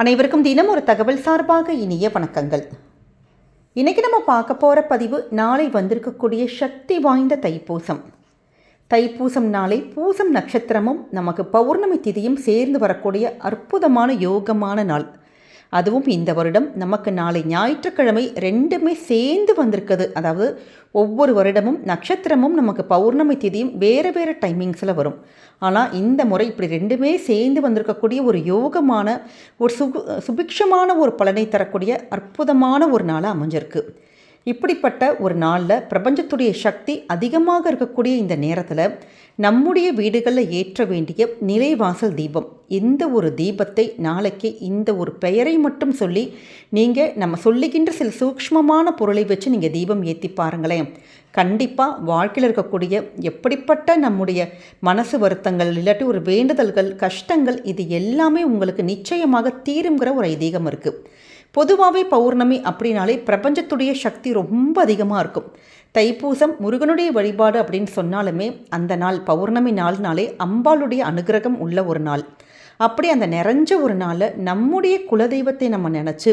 அனைவருக்கும் தினம் ஒரு தகவல் சார்பாக இனிய வணக்கங்கள். இன்றைக்கி நம்ம பார்க்க போகிற பதிவு நாளை வந்திருக்கக்கூடிய சக்தி வாய்ந்த தைப்பூசம். தைப்பூசம் நாளை பூசம் நட்சத்திரமும் நமக்கு பௌர்ணமி திதியும் சேர்ந்து வரக்கூடிய அற்புதமான யோகமான நாள். அதுவும் இந்த வருடம். நமக்கு நாளை ஞாயிற்றுக்கிழமை ரெண்டுமே சேர்ந்து வந்திருக்குது. அதாவது ஒவ்வொரு வருடமும் நட்சத்திரமும் நமக்கு பௌர்ணமி திதியும் வேறு வேறு டைமிங்ஸில் வரும். ஆனால் இந்த முறை இப்படி ரெண்டுமே சேர்ந்து வந்திருக்கக்கூடிய ஒரு யோகமான ஒரு சுபு சுபிக்ஷமான ஒரு பலனை தரக்கூடிய அற்புதமான ஒரு நாளாக அமைஞ்சிருக்கு. இப்படிப்பட்ட ஒரு நாளில் பிரபஞ்சத்துடைய சக்தி அதிகமாக இருக்கக்கூடிய இந்த நேரத்தில் நம்முடைய வீடுகளில் ஏற்ற வேண்டிய நிலைவாசல் தீபம். இந்த ஒரு தீபத்தை நாளைக்கு இந்த ஒரு பெயரை மட்டும் சொல்லி நீங்கள் நம்ம சொல்லுகின்ற சில சூக்ஷ்மமான பொருளை வச்சு நீங்கள் தீபம் ஏற்றி பாருங்களேன். கண்டிப்பாக வாழ்க்கையில் இருக்கக்கூடிய எப்படிப்பட்ட நம்முடைய மனசு வருத்தங்கள் இல்லாட்டி ஒரு வேண்டுதல்கள் கஷ்டங்கள் இது எல்லாமே உங்களுக்கு நிச்சயமாக தீருங்கிற ஒரு ஐதீகம் இருக்குது பொதுவாகவே பௌர்ணமி அப்படின்னாலே பிரபஞ்சத்துடைய சக்தி ரொம்ப அதிகமாக இருக்கும். தைப்பூசம் முருகனுடைய வழிபாடு அப்படின்னு சொன்னாலுமே அந்த நாள் பௌர்ணமி நாள்னாலே அம்பாளுடைய அனுகிரகம் உள்ள ஒரு நாள். அப்படி அந்த நிறைஞ்ச ஒரு நாளில் நம்முடைய குலதெய்வத்தை நம்ம நினச்சி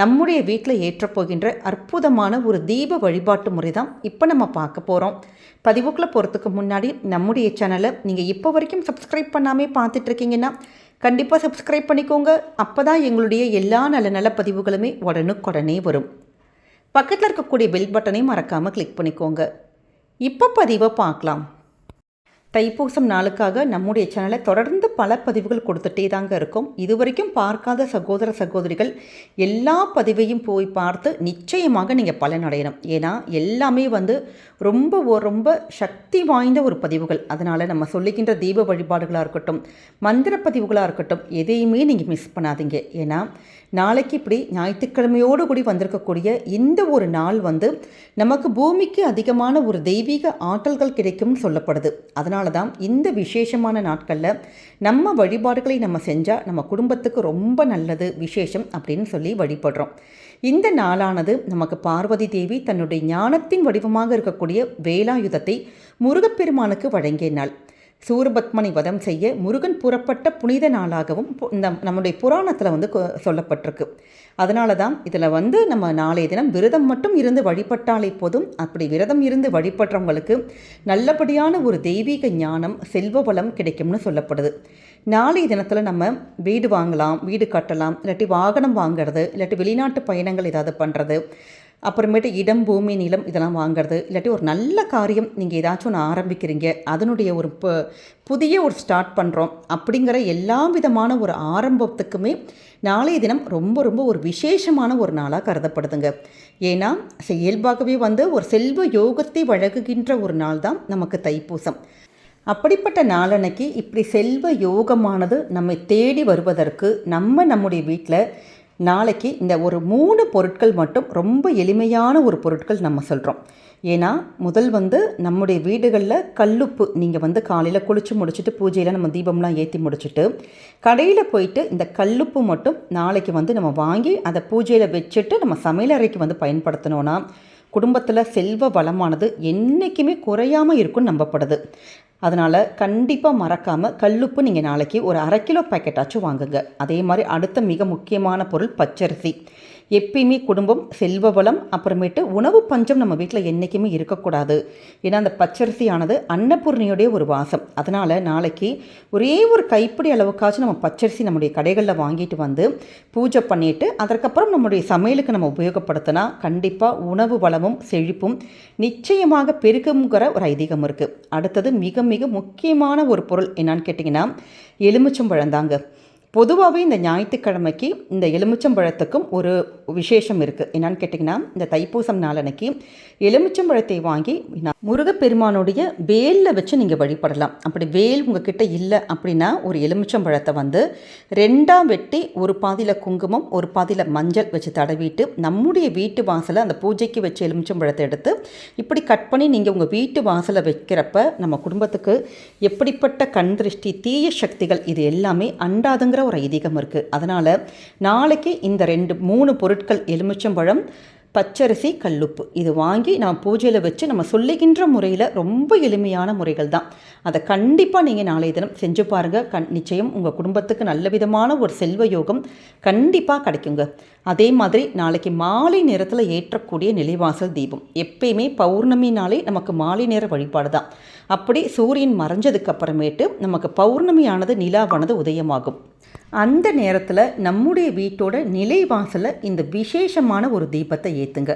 நம்முடைய வீட்டில் ஏற்றப்போகின்ற அற்புதமான ஒரு தீப வழிபாட்டு முறை தான் இப்போ நம்ம பார்க்க போகிறோம் பதிவுக்குள்ளே போகிறதுக்கு முன்னாடி நம்முடைய சேனலை நீங்கள் இப்போ வரைக்கும் சப்ஸ்கிரைப் பண்ணாமே பார்த்துட்ருக்கீங்கன்னா கண்டிப்பாக சப்ஸ்கிரைப் பண்ணிக்கோங்க. அப்போ தான் எங்களுடைய எல்லா நல்ல நல்ல பதிவுகளுமே உடனுக்குடனே வரும். பக்கத்தில் இருக்கக்கூடிய பெல் பட்டனையும் மறக்காமல் கிளிக் பண்ணிக்கோங்க. இப்போ பதிவை பார்க்கலாம். தைப்பூசம் நாளுக்காக நம்முடைய சேனலை தொடர்ந்து பல பதிவுகள் கொடுத்துட்டே தாங்க இருக்கும். இதுவரைக்கும் பார்க்காத சகோதர சகோதரிகள் எல்லா பதிவையும் போய் பார்த்து நிச்சயமாக நீங்கள் பலனடையணும். ஏன்னா எல்லாமே வந்து ரொம்ப ரொம்ப சக்தி வாய்ந்த ஒரு பதிவுகள். அதனால் நம்ம சொல்லிக்கின்ற தீப வழிபாடுகளாக இருக்கட்டும் மந்திர பதிவுகளாக இருக்கட்டும் எதையுமே நீங்கள் மிஸ் பண்ணாதீங்க. ஏன்னா நாளைக்கு இப்படி ஞாயிற்றுக்கிழமையோடு கூடி வந்திருக்கக்கூடிய இந்த ஒரு நாள் வந்து நமக்கு பூமிக்கு அதிகமான ஒரு தெய்வீக ஆற்றல்கள் கிடைக்கும்னு சொல்லப்படுது. அதனால தான் இந்த விசேஷமான நாட்களில் நம்ம வழிபாடுகளை நம்ம செஞ்சால் நம்ம குடும்பத்துக்கு ரொம்ப நல்லது விசேஷம் அப்படின்னு சொல்லி வழிபடுறோம். இந்த நாளானது நமக்கு பார்வதி தேவி தன்னுடைய ஞானத்தின் வடிவமாக இருக்கக்கூடிய வேலாயுதத்தை முருகப்பெருமானுக்கு வழங்கிய நாள். சூரபத்மனை வதம் செய்ய முருகன் புறப்பட்ட புனித நாளாகவும் இந்த நம்முடைய புராணத்தில் வந்து சொல்லப்பட்டிருக்கு. அதனால தான் இதில் வந்து நம்ம நாளைய தினம் விரதம் மட்டும் இருந்து வழிபட்டாலே போதும். அப்படி விரதம் இருந்து வழிபடுறவங்களுக்கு நல்லபடியான ஒரு தெய்வீக ஞானம் செல்வ வளம் கிடைக்கும்னு சொல்லப்படுது. நாளைய தினத்தில் நம்ம வீடு வாங்கலாம் வீடு கட்டலாம் இல்லாட்டி வாகனம் வாங்கிறது இல்லாட்டி வெளிநாட்டு பயணங்கள் ஏதாவது பண்ணுறது அப்புறமேட்டு இடம் பூமி நிலம் இதெல்லாம் வாங்குறது. இல்லாட்டி ஒரு நல்ல காரியம் நீங்கள் ஏதாச்சும் ஒன்று ஆரம்பிக்கிறீங்க. அதனுடைய ஒரு புதிய ஒரு ஸ்டார்ட் பண்ணுறோம் அப்படிங்கிற எல்லா விதமான ஒரு ஆரம்பத்துக்குமே நாளைய தினம் ரொம்ப ரொம்ப ஒரு விசேஷமான ஒரு நாளாக கருதப்படுதுங்க. ஏன்னா இயல்பாகவே வந்து ஒரு செல்வ யோகத்தை வழங்குகின்ற ஒரு நாள் தான் நமக்கு தைப்பூசம். அப்படிப்பட்ட நாளன்னைக்கு இப்படி செல்வ யோகமானது நம்மை தேடி வருவதற்கு நம்ம நம்முடைய வீட்டில் நாளைக்கு இந்த ஒரு மூணு பொருட்கள் மட்டும் ரொம்ப எளிமையான ஒரு பொருட்கள் நம்ம சொல்கிறோம் ஏன்னா முதல் வந்து நம்முடைய வீடுகளில் கல்லுப்பு நீங்கள் வந்து காலையில் குளித்து முடிச்சுட்டு பூஜையில் நம்ம தீபம்லாம் ஏற்றி முடிச்சுட்டு கடையில் போயிட்டு இந்த கல்லுப்பு மட்டும் நாளைக்கு வந்து நம்ம வாங்கி அதை பூஜையில் வச்சுட்டு நம்ம சமையலறைக்கு வந்து பயன்படுத்தினோன்னா குடும்பத்தில் செல்வ வளமானது என்றைக்குமே குறையாமல் இருக்கும்னு நம்பப்படுது. அதனால் கண்டிப்பாக மறக்காமல் கல்லுப்பு நீங்கள் நாளைக்கு ஒரு அரை கிலோ பேக்கெட்டாச்சும் வாங்குங்க. அதே மாதிரி அடுத்த மிக முக்கியமான பொருள் பச்சரிசி. எப்பயுமே குடும்பம் செல்வ வளம் அப்புறமேட்டு உணவு பஞ்சம் நம்ம வீட்டில் என்றைக்குமே இருக்கக்கூடாது. ஏன்னா அந்த பச்சரிசியானது அன்னபூர்ணியோடைய ஒரு வாசம். அதனால் நாளைக்கு ஒரே ஒரு கைப்பிடி அளவுக்காச்சும் நம்ம பச்சரிசி நம்முடைய கடைகளில் வாங்கிட்டு வந்து பூஜை பண்ணிவிட்டு அதற்கப்புறம் நம்முடைய சமையலுக்கு நம்ம உபயோகப்படுத்தினா கண்டிப்பாக உணவு வளமும் செழிப்பும் நிச்சயமாக பெருகுங்கிற ஒரு ஐதீகம் இருக்குது அடுத்தது மிக மிக முக்கியமான ஒரு பொருள் என்னான்னு கேட்டிங்கன்னா எலுமிச்சம்பழம் தாங்க. பொதுவாகவே இந்த ஞாயிற்றுக்கிழமைக்கு இந்த எலுமிச்சம்பழத்துக்கும் ஒரு விசேஷம் இருக்குது என்னன்னு கேட்டிங்கன்னா இந்த தைப்பூசம் நாளன்னைக்கு எலுமிச்சம்பழத்தை வாங்கி முருகப்பெருமானுடைய வேலில் வச்சு நீங்கள் வழிபடலாம். அப்படி வேல் உங்ககிட்ட இல்லை அப்படின்னா ஒரு எலுமிச்சம்பழத்தை வந்து ரெண்டாம் வெட்டி ஒரு பாதியில் குங்குமம் ஒரு பாதியில் மஞ்சள் வச்சு தடவிட்டு நம்முடைய வீட்டு வாசலை அந்த பூஜைக்கு வச்ச எலுமிச்சம்பழத்தை எடுத்து இப்படி கட் பண்ணி நீங்கள் உங்கள் வீட்டு வாசலை வைக்கிறப்ப நம்ம குடும்பத்துக்கு எப்படிப்பட்ட கண் திருஷ்டி தீய சக்திகள் இது எல்லாமே அண்டாதுங்கிற ஒரு ஐதீகம் இருக்குது அதனால் நாளைக்கு இந்த ரெண்டு மூணு பொருட்கள் எலுமிச்சம்பழம் பச்சரிசி கல்லுப்பு. இது வாங்கி நான் பூஜையில் வச்சு நம்ம சொல்லுகின்ற முறையில் ரொம்ப எளிமையான முறைகள் தான். அதை கண்டிப்பாக நீங்கள் நாளைய தினம் செஞ்சு பாருங்கள் கண் நிச்சயம் உங்கள் குடும்பத்துக்கு நல்ல விதமான ஒரு செல்வ யோகம் கண்டிப்பாக கிடைக்குங்க. அதே மாதிரி நாளைக்கு மாலை நேரத்தில் ஏற்றக்கூடிய நிலைவாசல் தீபம். எப்பயுமே பௌர்ணமி நாளே நமக்கு மாலை நேர வழிபாடு தான். அப்படி சூரியன் மறைஞ்சதுக்கு அப்புறமேட்டு நமக்கு பௌர்ணமியானது நிலாவானது உதயமாகும். அந்த நேரத்தில் நம்முடைய வீட்டோட நிலைவாசலில் இந்த விசேஷமான ஒரு தீபத்தை ஏற்றுங்க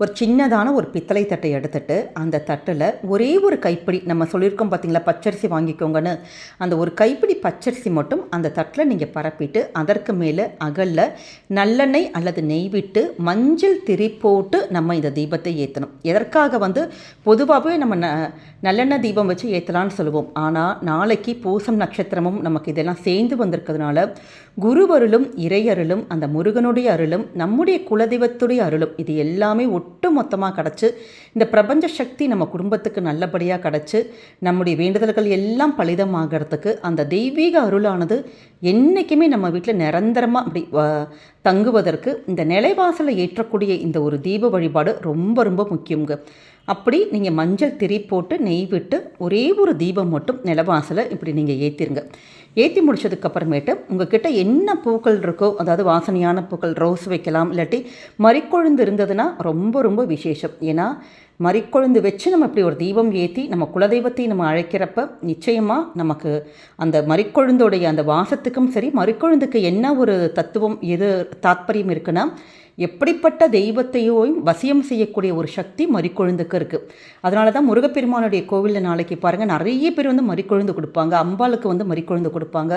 ஒரு சின்னதான ஒரு பித்தளை தட்டை எடுத்துட்டு அந்த தட்டில் ஒரே ஒரு கைப்பிடி நம்ம சொல்லியிருக்கோம் பார்த்தீங்களா பச்சரிசி வாங்கிக்கோங்கன்னு. அந்த ஒரு கைப்பிடி பச்சரிசி மட்டும் அந்த தட்டில் நீங்கள் பரப்பிட்டு அதற்கு மேலே அகலில் நல்லெண்ணெய் அல்லது நெய் விட்டு மஞ்சள் திரி போட்டு நம்ம இந்த தீபத்தை ஏற்றணும் எதற்காக வந்து பொதுவாகவே நம்ம ந நல்லெண்ணெய் தீபம் வச்சு ஏற்றலான்னு சொல்லுவோம். ஆனால் நாளைக்கு பூசம் நட்சத்திரமும் நமக்கு இதெல்லாம் சேர்ந்து வந்திருக்கிறதுனால குருவருளும் இறையருளும் அந்த முருகனுடைய அருளும் நம்முடைய குலதெய்வத்துடைய அருளும் இது எல்லாமே ஒட்டு ஒட்டு மொத்தமாக கிடச்சி இந்த பிரபஞ்ச சக்தி நம்ம குடும்பத்துக்கு நல்லபடியாக கிடச்சி நம்முடைய வேண்டுதல்கள் எல்லாம் பலிதமாகிறதுக்கு அந்த தெய்வீக அருளானது என்றைக்குமே நம்ம வீட்டில் நிரந்தரமாக அப்படி தங்குவதற்கு இந்த நிலைவாசலை ஏற்றக்கூடிய இந்த ஒரு தீப வழிபாடு ரொம்ப ரொம்ப முக்கியங்க அப்படி நீங்கள் மஞ்சள் திரி போட்டு நெய் விட்டு ஒரே ஒரு தீபம் மட்டும் நிலவாசலை இப்படி நீங்கள் ஏற்றிருங்க ஏற்றி முடிச்சதுக்கப்புறமேட்டு உங்ககிட்ட என்ன பூக்கள் இருக்கோ அதாவது வாசனையான பூக்கள் ரோஸ் வைக்கலாம் இல்லாட்டி மறிக்கொழுந்து இருந்ததுன்னா ரொம்ப ரொம்ப விசேஷம். ஏன்னா மறிக்கொழுந்து வச்சு நம்ம இப்படி ஒரு தீபம் ஏற்றி நம்ம குலதெய்வத்தையும் நம்ம அழைக்கிறப்ப நிச்சயமாக நமக்கு அந்த மறிக்கொழுந்தோடைய அந்த வாசத்துக்கும் சரி மறிக்கொழுந்துக்கு என்ன ஒரு தத்துவம் எது தாத்பரியம் இருக்குன்னா எப்படிப்பட்ட தெய்வத்தையும் வசியம் செய்யக்கூடிய ஒரு சக்தி மறிக்கொழுந்துக்கு இருக்குது அதனால தான் முருகப்பெருமானுடைய கோவிலில் நாளைக்கு பாருங்கள் நிறைய பேர் வந்து மறிக்கொழுந்து கொடுப்பாங்க அம்பாளுக்கு வந்து மறிக்கொழுந்து கொடுப்பாங்க.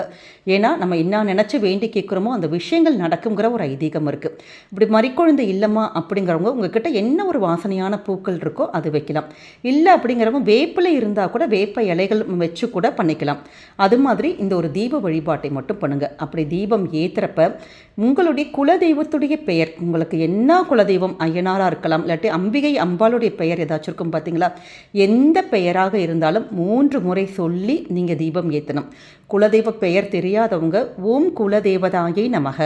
ஏன்னா நம்ம என்ன நினச்சி வேண்டி கேட்குறோமோ அந்த விஷயங்கள் நடக்குங்கிற ஒரு ஐதீகம் இருக்குது இப்படி மறிக்கொழுந்து இல்லைம்மா அப்படிங்கிறவங்க உங்ககிட்ட என்ன ஒரு வாசனையான பூக்கள் இருக்கோ அது வைக்கலாம். இல்லை அப்படிங்கிறவங்க வேப்பில் இருந்தால் கூட வேப்ப இலைகள் வச்சு கூட பண்ணிக்கலாம். அது மாதிரி இந்த ஒரு தீப வழிபாட்டை மட்டும் பண்ணுங்கள் அப்படி தீபம் ஏற்றுறப்ப உங்களுடைய குலதெய்வத்துடைய பெயர் உங்களுக்கு என்ன குலதெய்வம் ஐயனாராக இருக்கலாம் இல்லாட்டி அம்பிகை அம்பாளுடைய பெயர் ஏதாச்சும் இருக்கும் பார்த்தீங்களா எந்த பெயராக இருந்தாலும் மூன்று முறை சொல்லி நீங்கள் தீபம் ஏற்றணும் குலதெய்வ பெயர் தெரியாதவங்க ஓம் குலதேவதாயை நமக.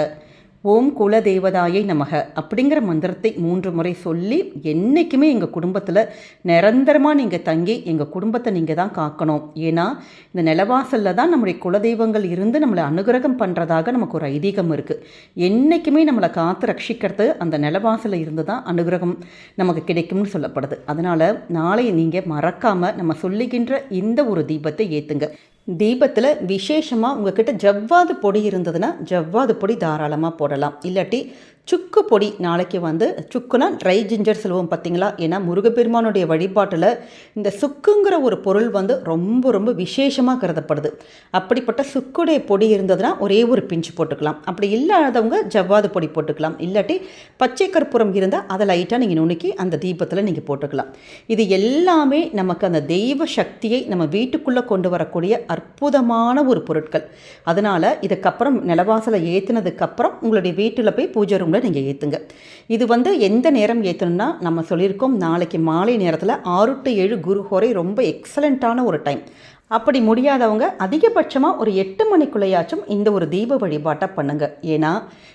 ஓம் குல தேவதாயை நமக. அப்படிங்கிற மந்திரத்தை மூன்று முறை சொல்லி என்றைக்குமே எங்கள் குடும்பத்தில் நிரந்தரமாக நீங்கள் தங்கி எங்கள் குடும்பத்தை நீங்கள் தான் காக்கணும். ஏன்னா இந்த நிலவாசலில் தான் நம்முடைய குலதெய்வங்கள் இருந்து நம்மளை அனுகிரகம் பண்ணுறதாக நமக்கு ஒரு ஐதீகம் இருக்குது என்றைக்குமே நம்மளை காத்து ரட்சிக்கிறது அந்த நிலவாசலில் இருந்து தான் அனுகிரகம் நமக்கு கிடைக்கும்னு சொல்லப்படுது. அதனால் நாளை நீங்கள் மறக்காமல் நம்ம சொல்லுகின்ற இந்த ஒரு தீபத்தை ஏற்றுங்க தீபத்தில் விசேஷமாக உங்ககிட்ட ஜவ்வாது பொடி இருந்ததுன்னா ஜவ்வாது பொடி தாராளமாக போடலாம். இல்லாட்டி சுக்கு பொடி நாளைக்கு வந்து சுக்குனா ட்ரை ஜிஞ்சர் சொல்லுவோம் பார்த்தீங்களா? ஏன்னா முருகப்பெருமானுடைய வழிபாட்டில் இந்த சுக்குங்கிற ஒரு பொருள் வந்து ரொம்ப ரொம்ப விசேஷமாக கருதப்படுது. அப்படிப்பட்ட சுக்குடைய பொடி இருந்ததுன்னா ஒரே ஒரு பிஞ்சு போட்டுக்கலாம். அப்படி இல்லாதவங்க ஜவ்வாது பொடி போட்டுக்கலாம். இல்லாட்டி பச்சை கற்பூரம் இருந்தால் அதை லைட்டாக நீங்கள் நுணுக்கி அந்த தீபத்தில் நீங்கள் போட்டுக்கலாம். இது எல்லாமே நமக்கு அந்த தெய்வ சக்தியை நம்ம வீட்டுக்குள்ளே கொண்டு வரக்கூடிய அற்புதமான ஒரு பொருட்கள். அதனால் இதுக்கப்புறம் நிலவாசலை ஏற்றினதுக்கப்புறம் உங்களுடைய வீட்டில் போய் பூஜை ரூமில் நீங்கள் ஏற்றுங்க இது வந்து எந்த நேரம் ஏற்றணும்னா நம்ம சொல்லியிருக்கோம் நாளைக்கு மாலை நேரத்தில் ஆறு டு ஏழு குரு ஹோரை ரொம்ப எக்ஸலண்ட்டான ஒரு டைம் அப்படி முடியாதவங்க அதிகபட்சமாக ஒரு எட்டு மணிக்குள்ளேயாச்சும் இந்த ஒரு தீப வழிபாட்டை பண்ணுங்கள் ஏன்னா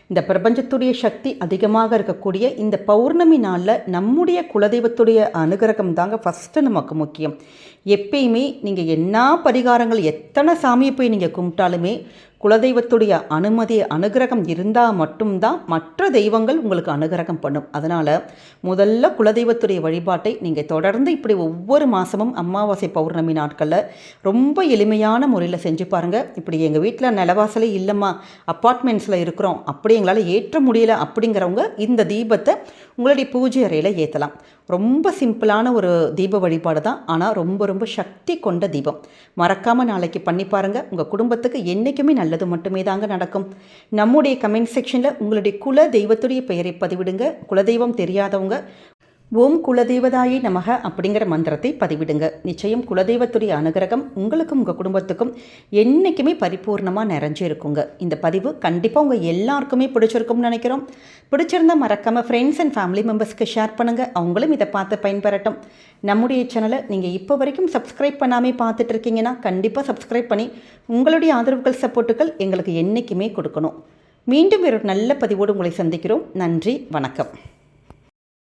இந்த பிரபஞ்சத்துடைய சக்தி அதிகமாக இருக்கக்கூடிய இந்த பௌர்ணமி நாளில் நம்முடைய குலதெய்வத்துடைய அனுகிரகம் தாங்க ஃபஸ்ட்டு நமக்கு முக்கியம். எப்பயுமே நீங்கள் என்ன பரிகாரங்கள் எத்தனை சாமியை போய் நீங்கள் கும்பிட்டாலுமே குலதெய்வத்துடைய அனுமதி அனுகிரகம் இருந்தால் மட்டும்தான் மற்ற தெய்வங்கள் உங்களுக்கு அனுகிரகம் பண்ணும். அதனால் முதல்ல குலதெய்வத்துடைய வழிபாட்டை நீங்கள் தொடர்ந்து இப்படி ஒவ்வொரு மாதமும் அமாவாசை பௌர்ணமி நாட்களில் ரொம்ப எளிமையான முறையில் செஞ்சு பாருங்கள் இப்படி எங்கள் வீட்டில் நிலவாசலே இல்லைம்மா அப்பார்ட்மெண்ட்ஸில் இருக்கிறோம் அப்படி எங்களால் ஏற்ற முடியல அப்படிங்கிறவங்க இந்த தீபத்தை உங்களுடைய பூஜை அறையில் ஏற்றலாம் ரொம்ப சிம்பிளான ஒரு தீப வழிபாடு தான். ஆனால் ரொம்ப ரொம்ப சக்தி கொண்ட தீபம். மறக்காமல் நாளைக்கு பண்ணி பாருங்கள் உங்கள் குடும்பத்துக்கு என்றைக்குமே நல்லது மட்டுமே தாங்க நடக்கும். நம்முடைய கமெண்ட் செக்ஷனில் உங்களுடைய குல தெய்வத்துடைய பெயரை பதிவிடுங்க. குலதெய்வம் தெரியாதவங்க ஓம் குலதெய்வதாயை நமக அப்படிங்கிற மந்திரத்தை பதிவிடுங்க. நிச்சயம் குலதெய்வத்துடைய அனுகிரகம் உங்களுக்கும் உங்கள் குடும்பத்துக்கும் என்றைக்குமே பரிபூர்ணமாக நிறைஞ்சு இருக்குங்க இந்த பதிவு கண்டிப்பாக உங்கள் எல்லாருக்குமே பிடிச்சிருக்கும்னு நினைக்கிறோம். பிடிச்சிருந்தா மறக்காமல் ஃப்ரெண்ட்ஸ் அண்ட் ஃபேமிலி மெம்பர்ஸ்க்கு ஷேர் பண்ணுங்கள் அவங்களும் இதை பார்த்து பயன்பெறட்டும். நம்முடைய சேனலை நீங்கள் இப்போ வரைக்கும் சப்ஸ்கிரைப் பண்ணாமல் பார்த்துட்டு இருக்கீங்கன்னா கண்டிப்பாக சப்ஸ்கிரைப் பண்ணி உங்களுடைய ஆதரவுகள் சப்போர்ட்டுகள் எங்களுக்கு என்றைக்குமே கொடுக்கணும். மீண்டும் ஒரு நல்ல பதிவோடு உங்களை சந்திக்கிறோம். நன்றி வணக்கம்.